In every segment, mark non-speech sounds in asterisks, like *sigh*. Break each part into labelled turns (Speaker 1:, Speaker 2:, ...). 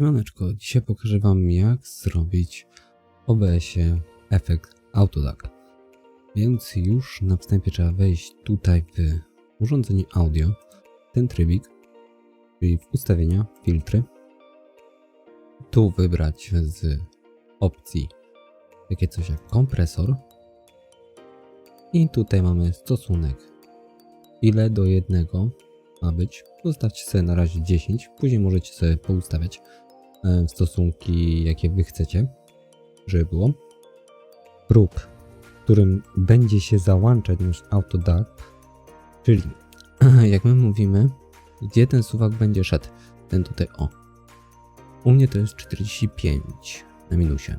Speaker 1: Siemaneczko, dzisiaj pokażę Wam jak zrobić w OBS-ie efekt Autodac. Więc już na wstępie trzeba wejść tutaj w urządzenie audio, ten trybik, czyli w ustawienia, filtry. Tu wybrać z opcji takie coś jak kompresor. I tutaj mamy stosunek ile do jednego ma być. Zostawcie sobie na razie 10, później możecie sobie poustawiać e, stosunki, jakie wy chcecie, żeby było. Próg, którym będzie się załączać nasz Autodac, czyli *clears throat* jak my mówimy, gdzie ten suwak będzie szedł, ten tutaj o. U mnie to jest 45 na minusie,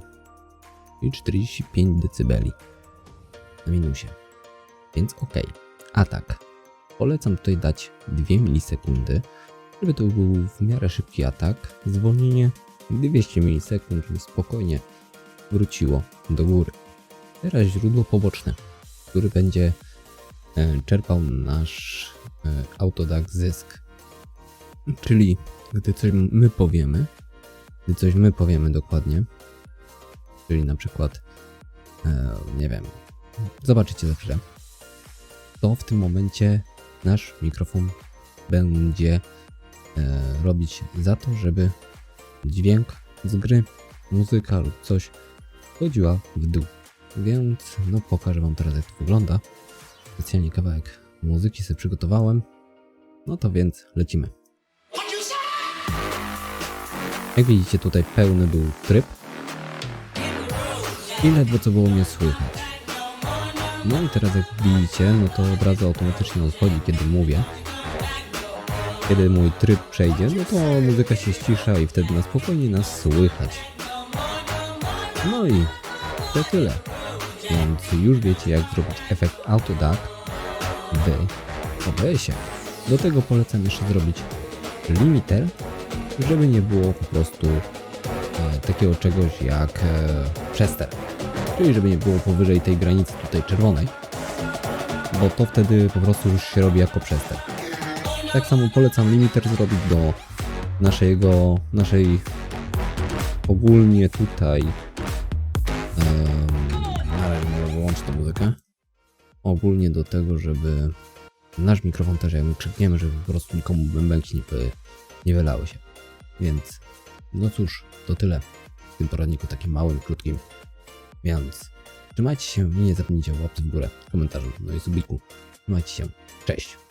Speaker 1: czyli 45 dB na minusie, więc ok. A tak, polecam tutaj dać 2 milisekundy, żeby to był w miarę szybki atak. Zwolnienie 200 milisekund, żeby spokojnie wróciło do góry. Teraz źródło poboczne, który będzie e, czerpał nasz e, Autodac zysk. Czyli gdy coś my powiemy, gdy coś my powiemy dokładnie, czyli na przykład, e, nie wiem, zobaczycie za chwilę, to w tym momencie nasz mikrofon będzie e, robić za to, żeby dźwięk z gry, muzyka lub coś chodziła w dół. Więc no pokażę wam teraz jak to wygląda. Specjalnie kawałek muzyki sobie przygotowałem. No to więc lecimy. Jak widzicie tutaj pełny był tryb. I ledwo co było mnie słychać. No i teraz jak widzicie, no to od razu automatycznie odchodzi, kiedy mówię. Kiedy mój tryb przejdzie, no to muzyka się ścisza i wtedy na spokojnie nas słychać. No i to tyle. Więc już wiecie jak zrobić efekt Autodac w OBS-ie. Do tego polecam jeszcze zrobić limiter, żeby nie było po prostu e, takiego czegoś jak e, przester. Czyli żeby nie było powyżej tej granicy tutaj czerwonej, bo to wtedy po prostu już się robi jako przester. Tak samo polecam limiter zrobić do naszego, naszej ogólnie tutaj um, wyłączę tę muzykę ogólnie do tego, żeby nasz mikrofon też jak my krzykniemy, żeby po prostu nikomu bębenki nie wylały się. Więc no cóż, to tyle w tym poradniku takim małym, krótkim. Więc trzymajcie się i nie zapomnijcie o łapce w górę, komentarzu, no i subiku. Trzymajcie się. Cześć.